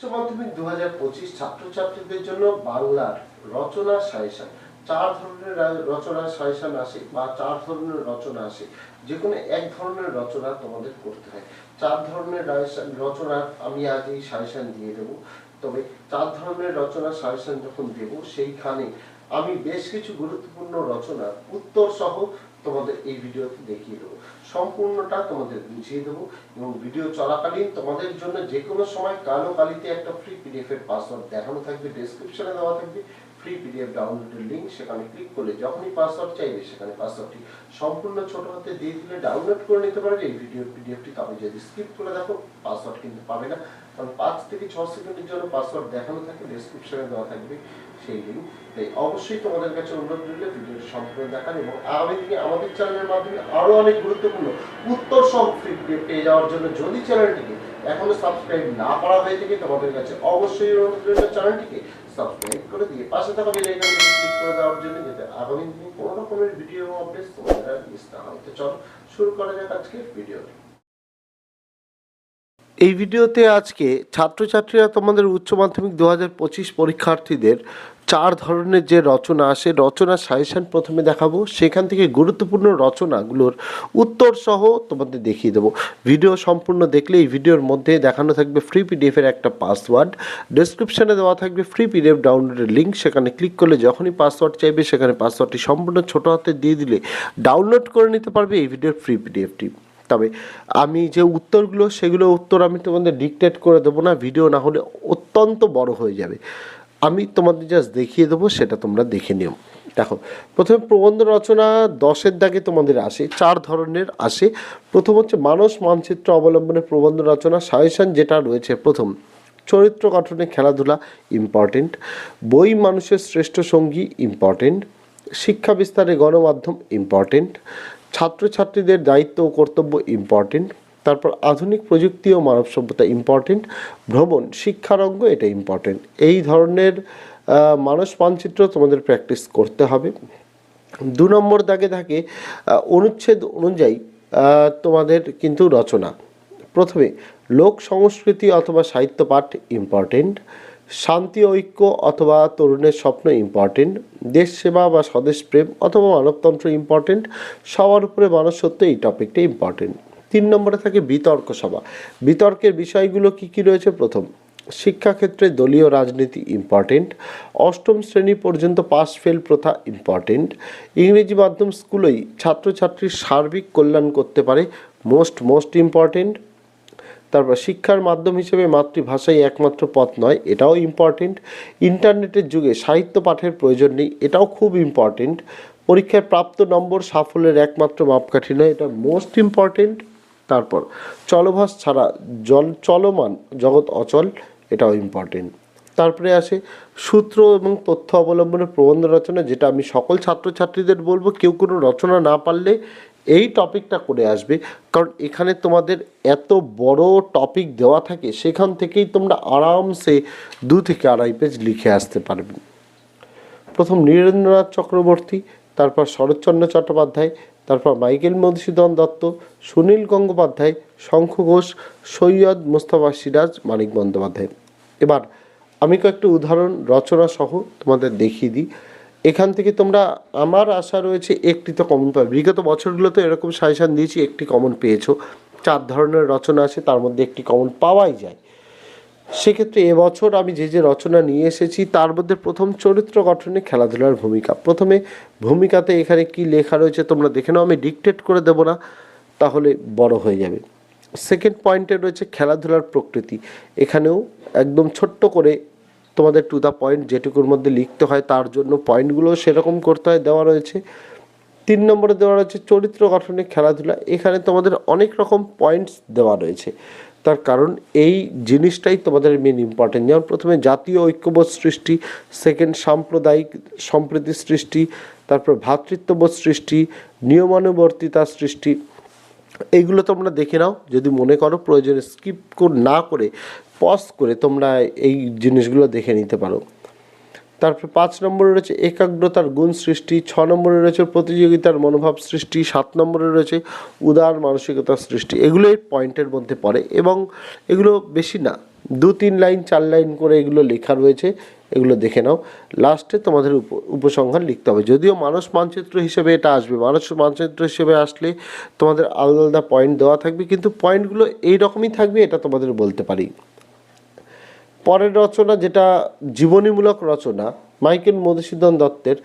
উচ্চ মাধ্যমিক দু হাজার পঁচিশ ছাত্রছাত্রীদের জন্য বাংলার রচনা সাজেশন। চার ধরনের রচনা সাজেশন আসে বা চার ধরনের রচনা আসে। যে কোনো এক ধরনের রচনা তোমাদের করতে হয়। চার ধরনের রচনা আমি আজ এই সাজেশন দিয়ে দেবো। তবে চার ধরনের রচনা সাজেশন যখন দেব, সেইখানে আমি বেশ কিছু গুরুত্বপূর্ণ রচনা, উত্তর সহ তোমাদের এই ভিডিওতে দেখিয়ে দেবো। সম্পূর্ণটা তোমাদের বুঝিয়ে দেবো এবং ভিডিও চলাকালীন তোমাদের জন্য যে কোনো সময় কালো কালিতে একটা ফ্রি পিডিএফ এর পাসওয়ার্ড দেখানো থাকবে ডেসক্রিপশনে দেওয়া থাকবে ফ্রি পিডিএফ ডাউনলোডের লিঙ্ক সেখানে ক্লিক করলে যখনই পাসওয়ার্ড চাইবে সেখানে পাসওয়ার্ডটি সম্পূর্ণ ছোট হাতে দিয়ে দিলে ডাউনলোড করে নিতে পারবে। এই ভিডিও পিডিএফটি তবে যদি স্কিপ করে দেখো পাসওয়ার্ড কিন্তু পাবে না। কারণ পাঁচ থেকে ছ সেকেন্ডের জন্য পাসওয়ার্ড দেখানো থাকে ডেসক্রিপশনে দেওয়া থাকবে সেই লিঙ্ক তাই অবশ্যই তোমাদের কাছে অনুরোধ রইল ভিডিওটি সম্পূর্ণ দেখান এবং আগামী দিনে আমাদের চ্যানেলের মাধ্যমে আরও অনেক গুরুত্বপূর্ণ উত্তর সব পেয়ে যাওয়ার জন্য যদি চ্যানেলটিকে এখনও সাবস্ক্রাইব না করা হয়ে থাকে, তোমাদের কাছে অবশ্যই অনুরোধ রইল চ্যানেলটিকে সাবস্ক্রাইব করে দিয়ে পাশে থাকা বেল আইকনটি ক্লিক করে দেওয়ার জন্য যাতে আগামী দিনে কোনো রকমের ভিডিও আপডেট তোমাদের মিস না হয় তো চলো। শুরু করা যাক আজকের ভিডিওটি এই ভিডিওতে আজকে ছাত্রছাত্রীরা তোমাদের উচ্চ মাধ্যমিক দু হাজার পঁচিশ পরীক্ষার্থীদের চার ধরনের যে রচনা আসে রচনা সাজেশন প্রথমে দেখাবো। সেখান থেকে গুরুত্বপূর্ণ রচনাগুলোর উত্তর সহ তোমাদের দেখিয়ে দেবো। ভিডিও সম্পূর্ণ দেখলে এই ভিডিওর মধ্যে দেখানো থাকবে ফ্রি পিডিএফের একটা পাসওয়ার্ড ডেসক্রিপশনে দেওয়া থাকবে ফ্রি পিডিএফ ডাউনলোডের লিঙ্ক সেখানে ক্লিক করলে যখনই পাসওয়ার্ড চাইবে, সেখানে পাসওয়ার্ডটি সম্পূর্ণ ছোটো হাতে দিয়ে দিলে ডাউনলোড করে নিতে পারবে এই ভিডিওর ফ্রি পিডিএফটি তবে আমি যে উত্তরগুলো, সেগুলো উত্তর আমি তোমাদের ডিকটেট করে দেবো না ভিডিও না হলে অত্যন্ত বড় হয়ে যাবে। আমি তোমাদের জাস্ট দেখিয়ে দেবো, সেটা তোমরা দেখে নিও। দেখো, প্রথমে প্রবন্ধ রচনা দশের দাগে তোমাদের আসে, চার ধরনের আসে। প্রথম হচ্ছে মানস মানচিত্র অবলম্বনে প্রবন্ধ রচনা, সাজেশন যেটা রয়েছে প্রথম। চরিত্র গঠনে খেলাধুলা ইম্পর্টেন্ট বই মানুষের শ্রেষ্ঠ সঙ্গী ইম্পর্টেন্ট শিক্ষা বিস্তারে গণমাধ্যম ইম্পর্টেন্ট ছাত্রছাত্রীদের দায়িত্ব ও কর্তব্য ইম্পর্টেন্ট তারপর আধুনিক প্রযুক্তি ও মানব সভ্যতা ইম্পর্টেন্ট ভ্রমণ শিক্ষারঙ্গ এটা ইম্পর্টেন্ট এই ধরনের মানস মানচিত্র তোমাদের প্র্যাকটিস করতে হবে। দু নম্বর দাগে থাকে অনুচ্ছেদ অনুযায়ী তোমাদের কিন্তু রচনা। প্রথমে, লোক সংস্কৃতি অথবা সাহিত্য পাঠ ইম্পর্টেন্ট শান্তি, ঐক্য অথবা তরুণের স্বপ্ন ইম্পর্টেন্ট দেশ সেবা বা স্বদেশ প্রেম অথবা মানবতন্ত্র ইম্পর্টেন্ট সবার উপরে মানুষত্ব এই টপিকটা ইম্পর্টেন্ট তিন নম্বরে থাকে বিতর্ক সভা। বিতর্কের বিষয়গুলো কি কি রয়েছে? প্রথম, শিক্ষাক্ষেত্রে দলীয় রাজনীতি ইম্পর্টেন্ট অষ্টম শ্রেণি পর্যন্ত পাস ফেল প্রথা ইম্পর্টেন্ট ইংরেজি মাধ্যম স্কুলেই ছাত্রছাত্রীর সার্বিক কল্যাণ করতে পারে মোস্ট মোস্ট ইম্পর্টেন্ট তারপর শিক্ষার মাধ্যম হিসেবে মাতৃভাষাই একমাত্র পথ নয়, এটাও ইম্পর্টেন্ট ইন্টারনেটের যুগে সাহিত্য পাঠের প্রয়োজন নেই, এটাও খুব ইম্পর্টেন্ট পরীক্ষায় প্রাপ্ত নম্বর সাফল্যের একমাত্র মাপকাঠি নয়, এটা মোস্ট ইম্পর্টেন্ট তারপর চলভাস ছাড়া জল চলমান জগৎ অচল, এটাও ইম্পর্টেন্ট তারপরে আসে সূত্র এবং তথ্য অবলম্বনে প্রবন্ধ রচনা, যেটা আমি সকল ছাত্রছাত্রীদের বলব, কেউ কোনো রচনা না পারলে এই টপিকটা করে আসবে। কারণ এখানে তোমাদের এত বড় টপিক দেওয়া থাকে, সেখান থেকেই তোমরা আরামসে দু থেকে আড়াই পেজ লিখে আসতে পারবে। প্রথম নীরেন্দ্রনাথ চক্রবর্তী, তারপর শরৎচন্দ্র চট্টোপাধ্যায়, তারপর মাইকেল মধুসূদন দত্ত, সুনীল গঙ্গোপাধ্যায় শঙ্খ ঘোষ, সৈয়দ মোস্তফা সিরাজ, মানিক বন্দ্যোপাধ্যায়। এবার আমি কয়েকটা উদাহরণ, রচনা সহ তোমাদের দেখিয়ে দিই। এখান থেকে তোমরা, আমার আশা রয়েছে একটি তো কমন পাবে। বিগত বছরগুলোতে এরকম সাজেশান দিয়েছি, একটি কমন পেয়েছ। চার ধরনের রচনা আছে, তার মধ্যে একটি কমন পাওয়াই যায়। সেক্ষেত্রে এবছর আমি যে যে রচনা নিয়ে এসেছি, তার মধ্যে প্রথম চরিত্র গঠনে খেলাধুলার ভূমিকা। প্রথমে ভূমিকাতে এখানে কি লেখা রয়েছে তোমরা দেখে নাও, আমি ডিকটেট করে দেবো না, তাহলে বড় হয়ে যাবে। সেকেন্ড পয়েন্টে রয়েছে খেলাধুলার প্রকৃতি। এখানেও একদম ছোট্ট করে তোমাদের টু দ্য পয়েন্ট যেটুকুর মধ্যে লিখতে হয় তার জন্য পয়েন্টগুলো সেরকম করতে হয়, দেওয়া রয়েছে। তিন নম্বরে দেওয়া রয়েছে চরিত্র গঠনে খেলাধুলা। এখানে তোমাদের অনেক রকম পয়েন্টস দেওয়া রয়েছে। তার কারণ এই জিনিসটাই তোমাদের মেন ইম্পর্টেন্ট যেমন প্রথমে জাতীয় ঐক্যবোধ সৃষ্টি সেকেন্ড সাম্প্রদায়িক সম্প্রীতি সৃষ্টি, তারপর ভ্রাতৃত্ববোধ সৃষ্টি, নিয়মানুবর্তিতা সৃষ্টি। এইগুলো তোমরা দেখে নাও। যদি মনে করো প্রয়োজনে স্কিপ না করে পজ করে তোমরা এই জিনিসগুলো দেখে নিতে পারো। তারপরে পাঁচ নম্বরে রয়েছে একাগ্রতার গুণ সৃষ্টি, ছ নম্বরে রয়েছে প্রতিযোগিতার মনোভাব সৃষ্টি, সাত নম্বরে রয়েছে উদার মানসিকতার সৃষ্টি। এগুলো এই পয়েন্টের মধ্যে পড়ে এবং এগুলো বেশি না। দু তিন লাইন, চার লাইন করে এগুলো লেখা রয়েছে, এগুলো দেখে নাও। লাস্টে তোমাদের উপ, উপসংহার লিখতে হবে। যদিও মানুষ মানচিত্র হিসেবে এটা আসবে মানুষ মানচিত্র হিসেবে আসলে তোমাদের আলাদা আলাদা পয়েন্ট দেওয়া থাকবে, কিন্তু পয়েন্টগুলো এই রকমই থাকবে এটা তোমাদের বলতে পারি। পরের রচনা যেটা জীবনীমূলক রচনা, মাইকেল মধুসূদন দত্তের,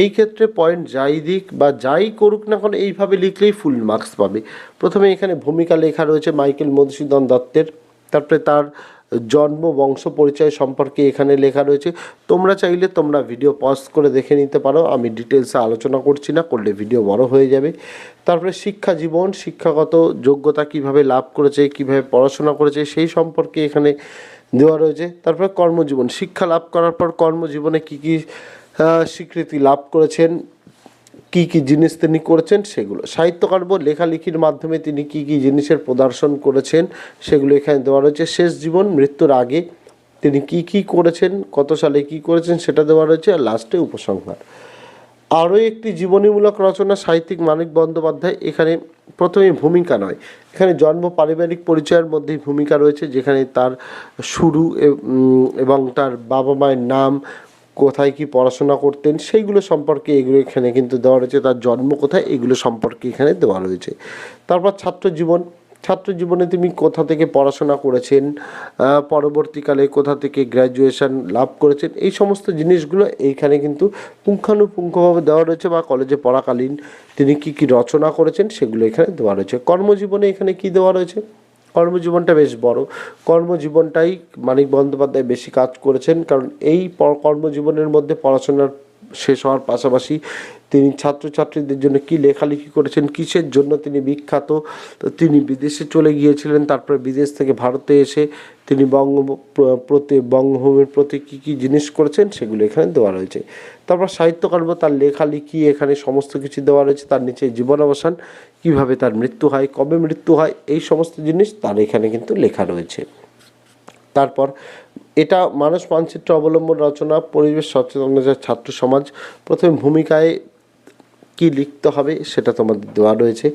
এই ক্ষেত্রে পয়েন্ট যাই দিক বা যাই করুক না কেন এইভাবে লিখলেই ফুল মার্কস পাবে। প্রথমে এখানে ভূমিকা লেখা রয়েছে মাইকেল মধুসূদন দত্তের, তারপরে তার জন্ম, বংশ, পরিচয় সম্পর্কে এখানে লেখা রয়েছে। তোমরা চাইলে তোমরা ভিডিও পজ করে দেখে নিতে পারো। আমি ডিটেলসে আলোচনা করছি না, করলে ভিডিও বড় হয়ে যাবে। তারপরে শিক্ষা জীবন, শিক্ষাগত যোগ্যতা কীভাবে লাভ করেছে, কীভাবে পড়াশোনা করেছে, সেই সম্পর্কে এখানে দেওয়া রয়েছে। তারপরে কর্মজীবন, শিক্ষা লাভ করার পর কর্মজীবনে কী কী স্বীকৃতি লাভ করেছেন কি কি জিনিস তিনি করেছেন সেগুলো। সাহিত্যকর্ম লেখালেখির মাধ্যমে তিনি কি কি জিনিসের প্রদর্শন করেছেন সেগুলো এখানে দেওয়া রয়েছে। শেষ জীবন, মৃত্যুর আগে তিনি কি কি করেছেন, কত সালে কি করেছেন সেটা দেওয়া রয়েছে। আর লাস্টে উপসংহার। আরও একটি জীবনীমূলক রচনা সাহিত্যিক মানিক বন্দ্যোপাধ্যায়, এখানে প্রথমে ভূমিকা নয়। এখানে জন্ম, পারিবারিক পরিচয়ের মধ্যেই ভূমিকা রয়েছে, যেখানে তার শুরু এবং তার বাবা মায়ের নাম কোথায় কি পড়াশোনা করতেন, সেইগুলো সম্পর্কে এগুলো এখানে কিন্তু দেওয়া রয়েছে, তার জন্ম কোথায়, এগুলো সম্পর্কে এখানে দেওয়া রয়েছে। তারপর ছাত্র জীবন, ছাত্র জীবনে তুমি কোথা থেকে পড়াশোনা করেছেন পরবর্তীকালে কোথা থেকে গ্র্যাজুয়েশন লাভ করেছেন, এই সমস্ত জিনিসগুলো এইখানে কিন্তু পুঙ্খানুপুঙ্খভাবে দেওয়া রয়েছে বা কলেজে পড়াকালীন তিনি কি কি রচনা করেছেন, সেগুলো এখানে দেওয়া রয়েছে। কর্মজীবনে এখানে কি দেওয়া রয়েছে? কর্মজীবনটা বেশ বড়। কর্মজীবনটাই মানিক বন্দ্যোপাধ্যায় বেশি কাজ করেছেন কারণ এই কর্মজীবনের মধ্যে পড়াশোনার শেষ হওয়ার পাশাপাশি তিনি ছাত্রছাত্রীদের জন্য কি লেখালেখি করেছেন, কিসের জন্য তিনি বিখ্যাত? তিনি বিদেশে চলে গিয়েছিলেন, তারপরে বিদেশ থেকে ভারতে এসে তিনি বঙ্গ প্রতি, বঙ্গভূমির প্রতি কী কী জিনিস করেছেন সেগুলো এখানে দেওয়া রয়েছে। তারপর সাহিত্যকর্ম, তার লেখালেখি, এখানে সমস্ত কিছু দেওয়া রয়েছে, তার নিচে জীবনাবসান, কীভাবে তার মৃত্যু হয়, কবে মৃত্যু হয়, এই সমস্ত জিনিস তার এখানে কিন্তু লেখা রয়েছে। তারপর এটা মানুষ মানচিত্র অবলম্বন রচনা, পরিবেশ সচেতনতা ছাত্র সমাজ। প্রথমে ভূমিকায় কি লিখতে হবে সেটা তোমাদের দেওয়া রয়েছে।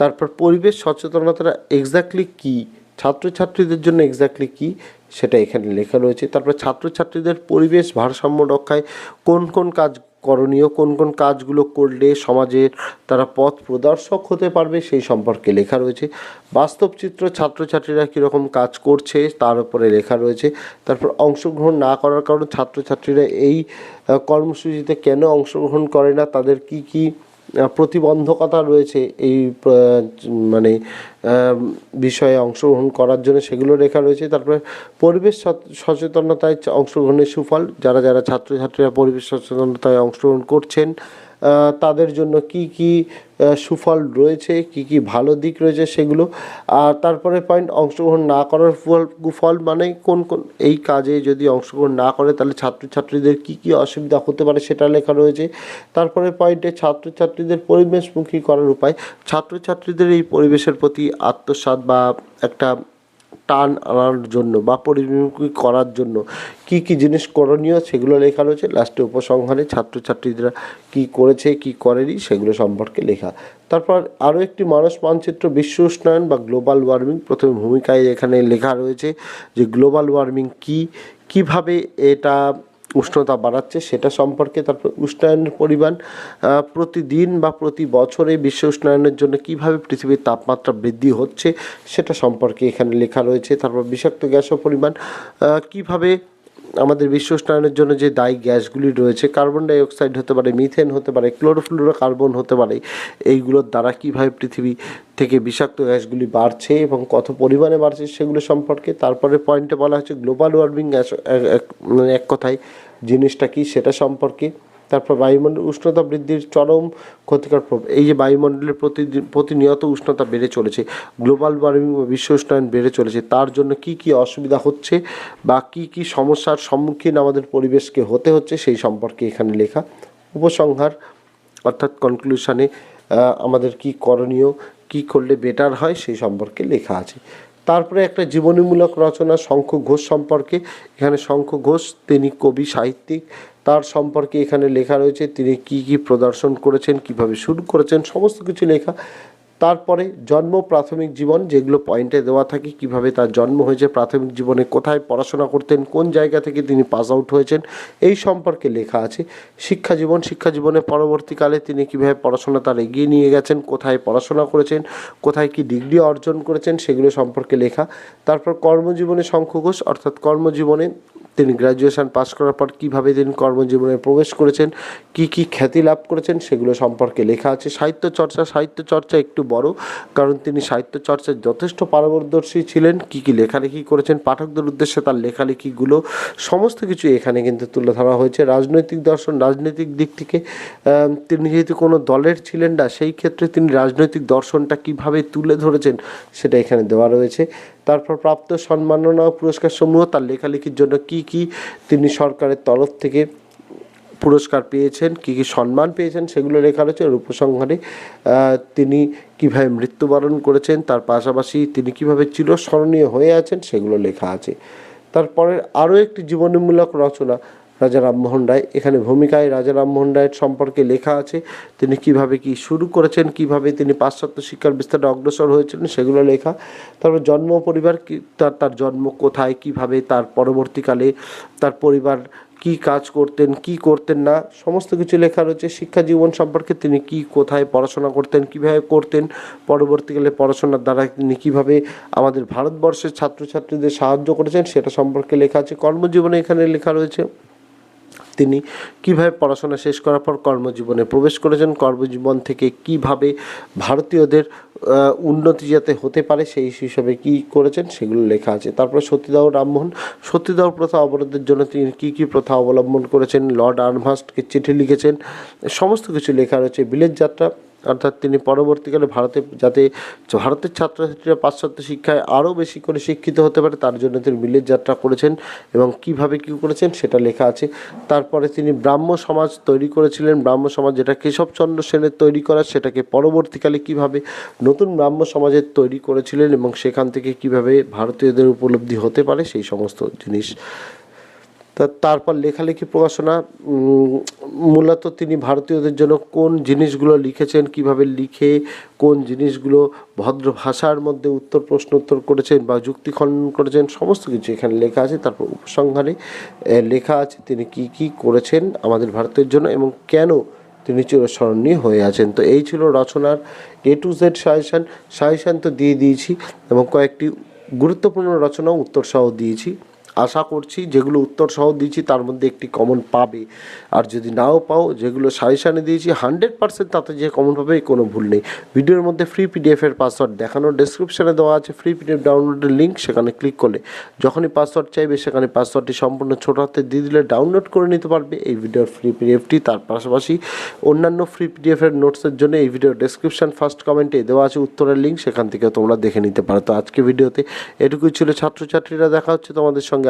তারপর পরিবেশ সচেতনতাটা এক্স্যাক্টলি কি? ছাত্রছাত্রীদের জন্য এক্স্যাক্টলি কি? সেটা এখানে লেখা রয়েছে। তারপর ছাত্রছাত্রীদের পরিবেশ ভারসাম্য রক্ষায় কোন কোন কাজ করণীয় কোন কোন কাজগুলো করলে সমাজের তারা পথ প্রদর্শক হতে পারবে সেই সম্পর্কে লেখা রয়েছে। বাস্তব চিত্র ছাত্রছাত্রীরা কীরকম কাজ করছে তার উপরে লেখা রয়েছে। তারপর অংশগ্রহণ না করার কারণে ছাত্রছাত্রীরা এই কর্মসূচিতে কেন অংশগ্রহণ করে না? তাদের কি কি প্রতিবন্ধকতা রয়েছে এই মানে বিষয়ে অংশগ্রহণ করার জন্য। সেগুলো রেখা রয়েছে। তারপরে পরিবেশ সচ- সচেতনতায় অংশগ্রহণের সুফল। যারা যারা ছাত্রছাত্রীরা পরিবেশ সচেতনতায় অংশগ্রহণ করছেন তাদের জন্য কি কি সুফল রয়েছে, কি কি ভালো দিক রয়েছে সেগুলো। আর তারপরে পয়েন্ট অংশগ্রহণ না করার ফল কুফল মানে কোন কোন এই কাজে যদি অংশগ্রহণ না করে তাহলে ছাত্রছাত্রীদের কি কি অসুবিধা হতে পারে সেটা লেখা রয়েছে। তারপরে পয়েন্টে ছাত্রছাত্রীদের পরিবেশমুখী করার উপায়। ছাত্রছাত্রীদের এই পরিবেশের প্রতি আত্মসাৎ বা একটা টান আনার জন্য বা পরিমুখী করার জন্য কি কি জিনিস করণীয় সেগুলো লেখা রয়েছে। লাস্টে উপসংহারে ছাত্রছাত্রীরা কি করেছে, কি করেনি সেগুলো সম্পর্কে লেখা। তারপর আরও একটি মানুষ মানচিত্র বিশ্ব উষ্ণায়ন বা গ্লোবাল ওয়ার্মিং প্রথমে ভূমিকায় এখানে লেখা রয়েছে যে গ্লোবাল ওয়ার্মিং কি, কীভাবে এটা উষ্ণতা বাড়াচ্ছে, সেটা সম্পর্কে তারপর উষ্ণায়নের পরিমাণ প্রতিদিন বা প্রতি বছরে বিশ্ব উষ্ণায়নের জন্য কীভাবে পৃথিবীর তাপমাত্রা বৃদ্ধি হচ্ছে, সেটা সম্পর্কে এখানে লেখা রয়েছে। তারপর বিষাক্ত গ্যাসের পরিমাণ কীভাবে আমাদের বিশ্ব উষ্ণায়নের জন্য যে দায়ী গ্যাসগুলি রয়েছে, কার্বন ডাইঅক্সাইড হতে পারে, মিথেন হতে পারে ক্লোরোফ্লোরো কার্বন হতে পারে, এইগুলোর দ্বারা কীভাবে পৃথিবী থেকে বিষাক্ত গ্যাসগুলি বাড়ছে এবং কত পরিমাণে বাড়ছে সেগুলো সম্পর্কে, তারপরে পয়েন্টে বলা হচ্ছে গ্লোবাল ওয়ার্মিং মানে এক কথায় জিনিসটা কি সেটা সম্পর্কে। তারপর বায়ুমণ্ডল উষ্ণতা বৃদ্ধির চরম ক্ষতিকর প্রভাব। এই যে বায়ুমণ্ডলের প্রতিদিন প্রতিনিয়ত উষ্ণতা বেড়ে চলেছে, গ্লোবাল ওয়ার্মিং বা বিশ্ব উষ্ণায়ন বেড়ে চলেছে, তার জন্য কি কি অসুবিধা হচ্ছে বা কি কি সমস্যার সম্মুখীন আমাদের পরিবেশকে হতে হচ্ছে সেই সম্পর্কে এখানে লেখা। উপসংহার অর্থাৎ কনক্লুশনে আমাদের কি করণীয়, কি করলে বেটার হয় সেই সম্পর্কে লেখা আছে। তারপরে একটা জীবনীমূলক রচনা, শঙ্খ ঘোষ সম্পর্কে। এখানে শঙ্খ ঘোষ, তিনি কবি, সাহিত্যিক। তার সম্পর্কে এখানে লেখা রয়েছে, তিনি কি কি প্রদর্শন করেছেন, কীভাবে শুরু করেছেন, সমস্ত কিছু লেখা। তারপরে জন্ম, প্রাথমিক জীবন যেগুলো পয়েন্টে দেওয়া থাকে, কীভাবে তার জন্ম হয়েছে, প্রাথমিক জীবনে কোথায় পড়াশোনা করতেন, কোন জায়গা থেকে তিনি পাস আউট হয়েছেন, এই সম্পর্কে লেখা আছে। শিক্ষা জীবন, শিক্ষা জীবনে পরবর্তীকালে তিনি কীভাবে পড়াশোনা তার এগিয়ে নিয়ে গেছেন, কোথায় পড়াশোনা করেছেন, কোথায় কি ডিগ্রি অর্জন করেছেন, সেগুলো সম্পর্কে লেখা। তারপর কর্মজীবনে শঙ্খঘোষ, অর্থাৎ কর্মজীবনে তিনি গ্র্যাজুয়েশন পাশ করার পর কীভাবে তিনি কর্মজীবনে প্রবেশ করেছেন, কি কি খ্যাতি লাভ করেছেন, সেগুলো সম্পর্কে লেখা আছে। সাহিত্য চর্চা সাহিত্য চর্চা একটু বড়, কারণ তিনি সাহিত্য চর্চায় যথেষ্ট পারদর্শী ছিলেন, কি কি লেখালেখি করেছেন, পাঠকদের উদ্দেশ্যে তার লেখালেখিগুলো, সমস্ত কিছু এখানে কিন্তু তুলে ধরা হয়েছে। রাজনৈতিক দর্শন, রাজনৈতিক দিক থেকে তিনি যেহেতু কোনো দলের ছিলেন না, সেই ক্ষেত্রে তিনি রাজনৈতিক দর্শনটা কীভাবে তুলে ধরেছেন, সেটা এখানে দেওয়া রয়েছে। তারপর প্রাপ্ত সম্মাননা ও পুরস্কার সমূহ তার লেখালেখির জন্য কি কি তিনি সরকারের তরফ থেকে পুরস্কার পেয়েছেন, কি কি সম্মান পেয়েছেন সেগুলো লেখা রয়েছে। উপসংহারে তিনি কীভাবে মৃত্যুবরণ করেছেন, তার পাশাপাশি তিনি কীভাবে চিরস্মরণীয় হয়ে আছেন সেগুলো লেখা আছে। তারপরে আরও একটি জীবনীমূলক রচনা রাজা রামমোহন রায়। এখানে ভূমিকায় রাজা রামমোহন রায়ের সম্পর্কে লেখা আছে, তিনি কীভাবে কি শুরু করেছেন, কীভাবে তিনি পাশ্চাত্য শিক্ষার বিস্তারে অগ্রসর হয়েছিলেন, সেগুলো লেখা। তারপর জন্ম পরিবার কি, তার তার জন্ম কোথায়, কীভাবে, তার পরবর্তীকালে তার পরিবার কি কাজ করতেন, কি করতেন না, সমস্ত কিছু লেখা রয়েছে। শিক্ষা জীবন সম্পর্কে তিনি কি, কোথায় পড়াশোনা করতেন, কীভাবে করতেন, পরবর্তীকালে পড়াশোনার দ্বারা তিনি কীভাবে আমাদের ভারতবর্ষের ছাত্রছাত্রীদের সাহায্য করেছেন, সেটা সম্পর্কে লেখা আছে। কর্মজীবনে এখানে লেখা রয়েছে তিনি কীভাবে পড়াশোনা শেষ করার পর কর্মজীবনে প্রবেশ করেছেন, কর্মজীবন থেকে কীভাবে ভারতীয়দের উন্নতি যাতে হতে পারে সেই হিসাবে কি করেছেন সেগুলো লেখা আছে। তারপরে সতীদাহ রামমোহন সত্যিদাহ প্রথা অবরোধের জন্য তিনি কি কি প্রথা অবলম্বন করেছেন, লর্ড আর্মহাস্টকে চিঠি লিখেছেন, সমস্ত কিছু লেখা রয়েছে। বিলেত যাত্রা অর্থাৎ তিনি পরবর্তীকালে ভারতে, যাতে ভারতের ছাত্রছাত্রীরা পাশ্চাত্য শিক্ষায় আরও বেশি করে শিক্ষিত হতে পারে, তার জন্য তিনি মিলের যাত্রা করেছেন এবং কীভাবে কী করেছেন সেটা লেখা আছে। তারপরে তিনি ব্রাহ্ম সমাজ তৈরি করেছিলেন। ব্রাহ্ম সমাজ যেটা কেশবচন্দ্র সেনের তৈরি করা, সেটাকে পরবর্তীকালে কীভাবে নতুন ব্রাহ্ম সমাজের তৈরি করেছিলেন এবং সেখান থেকে কীভাবে ভারতীয়দের উপলব্ধি হতে পারে, সেই সমস্ত জিনিস তারপর লেখালেখি প্রকাশনা মূলত তিনি ভারতীয়দের জন্য কোন জিনিসগুলো লিখেছেন, কীভাবে লিখে, কোন জিনিসগুলো ভদ্র ভাষার মধ্যে উত্তর প্রশ্ন উত্তর করেছেন বা যুক্তি খণ্ডন করেছেন, সমস্ত কিছু এখানে লেখা আছে। তারপর উপসংহারে লেখা আছে তিনি কি কি করেছেন আমাদের ভারতের জন্য এবং কেন তিনি চিরস্মরণীয় হয়ে আছেন। তো এই ছিল রচনার A to Z suggestion suggestion তো দিয়ে দিয়েছি এবং কয়েকটি গুরুত্বপূর্ণ রচনাও উত্তরসহ দিয়েছি। আশা করছি যেগুলো উত্তর সহ দিয়েছি তার মধ্যে একটি কমন পাবে। আর যদি নাও পাও, যেগুলো সাজেশানে দিয়েছি হান্ড্রেড পার্সেন্ট তাতে যে কমন পাবে কোনো ভুল নেই। ভিডিওর মধ্যে ফ্রি পিডিএফের পাসওয়ার্ড দেখানো ডেসক্রিপশনে দেওয়া আছে। ফ্রি পিডিএফ ডাউনলোডের লিঙ্ক সেখানে ক্লিক করলে যখনই পাসওয়ার্ড চাইবে, সেখানে পাসওয়ার্ডটি সম্পূর্ণ ছোট হাতে দিয়ে দিলে ডাউনলোড করে নিতে পারবে এই ভিডিওর ফ্রি পিডিএফটি তার পাশাপাশি অন্যান্য ফ্রি পিডিএফের নোটসের জন্য এই ভিডিওর ডেসক্রিপশন ফার্স্ট কমেন্টে দেওয়া আছে উত্তরের লিঙ্ক সেখান থেকে তোমরা দেখে নিতে পারো। তো আজকে ভিডিওতে এটুকুই ছিল ছাত্রছাত্রীরা। দেখা হচ্ছে তোমাদের সঙ্গে